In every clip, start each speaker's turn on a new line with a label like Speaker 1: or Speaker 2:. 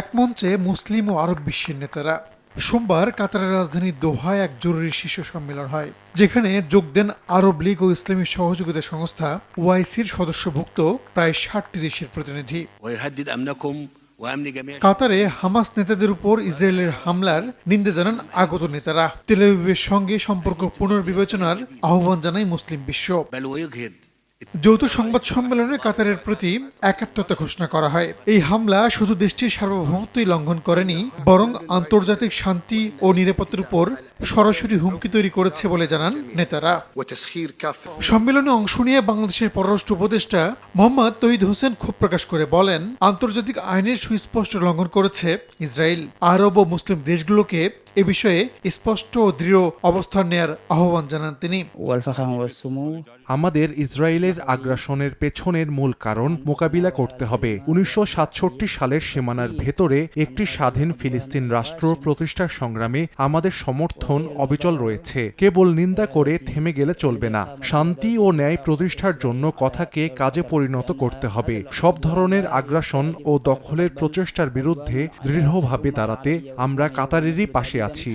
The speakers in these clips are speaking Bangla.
Speaker 1: এক মঞ্চে মুসলিম ও আরব বিশ্বের নেতারা সোমবার কাতারের রাজধানী দোহায় এক জরুরি শীর্ষ সম্মেলন হয় যেখানে যোগ দেন আরব লীগ ও ইসলামী সহযোগিতা সংস্থা ওয়াইসির সদস্যভুক্ত প্রায় ষাটটি দেশের
Speaker 2: প্রতিনিধি কাতারে
Speaker 1: হামাস নেতাদের উপর ইসরায়েলের হামলার নিন্দা জানান আগত নেতারা তেলের সঙ্গে সম্পর্ক পুনর্বিবেচনার আহ্বান জানায় মুসলিম বিশ্ব যৌথ সংবাদ সম্মেলনে কাতারের প্রতি একাত্মতা ঘোষণা করা হয় এই হামলা শুধু দেশটির সার্বভৌমত্বই লঙ্ঘন করেনি বরং আন্তর্জাতিক শান্তি ও নিরাপত্তার উপর সরাসরি হুমকি তৈরি করেছে বলে জানান নেতারা সম্মেলনে অংশ নিয়ে বাংলাদেশের পররাষ্ট্র উপদেষ্টা মোহাম্মদ তহিদ হোসেন ক্ষোভ প্রকাশ করে বলেন আন্তর্জাতিক আইনের সুস্পষ্ট লঙ্ঘন করেছে ইসরায়েল আরব ও মুসলিম
Speaker 2: দেশগুলোকে এ বিষয়ে স্পষ্ট ও দৃঢ় অবস্থান নেয়ার আহ্বান জানান তিনি আমাদের ইসরায়েলের আগ্রাসনের পেছনের মূল কারণ মোকাবিলা করতে হবে উনিশশো সালের সীমানার ভেতরে একটি স্বাধীন ফিলিস্তিন রাষ্ট্র প্রতিষ্ঠার সংগ্রামে আমাদের সমর্থন অবিচল রয়েছে কেবল নিন্দা করে থেমে গেলে চলবে না শান্তি ও ন্যায় প্রতিষ্ঠার জন্য কথাকে কাজে পরিণত করতে হবে সব ধরনের আগ্রাসন ও দখলের প্রচেষ্টার বিরুদ্ধে দৃঢ়ভাবে দাঁড়াতে আমরা কাতারেরই পাশে আছি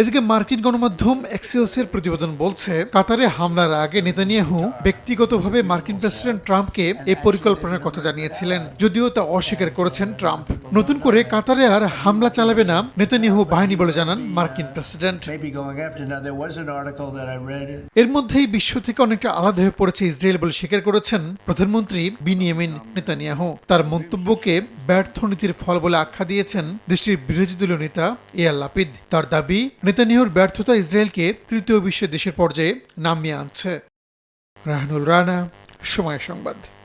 Speaker 2: এদিকে মার্কিন গণমাধ্যম এক্সিওসের প্রতিবেদন বলছে কাতারে
Speaker 1: হামলার আগে নেতানিয়াহু ব্যক্তিগতভাবে মার্কিন প্রেসিডেন্ট ট্রাম্পকে এই পরিকল্পনার কথা জানিয়েছিলেন যদিও তা অস্বীকার করেছেন ট্রাম্প নতুন করে কাতারে আর হামলা চালাবে না নেতানিয়াহু বাহিনী বলে জানান মার্কিন প্রেসিডেন্ট এর মধ্যেই বিশ্ব থেকে অনেকটা আলাদা হয়ে পড়েছে ইসরায়েল বলে স্বীকার করেছেন প্রধানমন্ত্রী বিনিয়ামিন নেতানিয়াহু তার মন্তব্যকে ব্যর্থ নীতির ফল বলে আখ্যা দিয়েছেন দেশটির বিরোধী দলীয় নেতা এয়ার লাপিদ তার দাবি নেতানিয়াহুর ব্যর্থতা ইসরায়েলকে তৃতীয় বিশ্বের দেশের পর্যায়ে নামিয়ে আনছে রাহানুল রানা সময় সংবাদ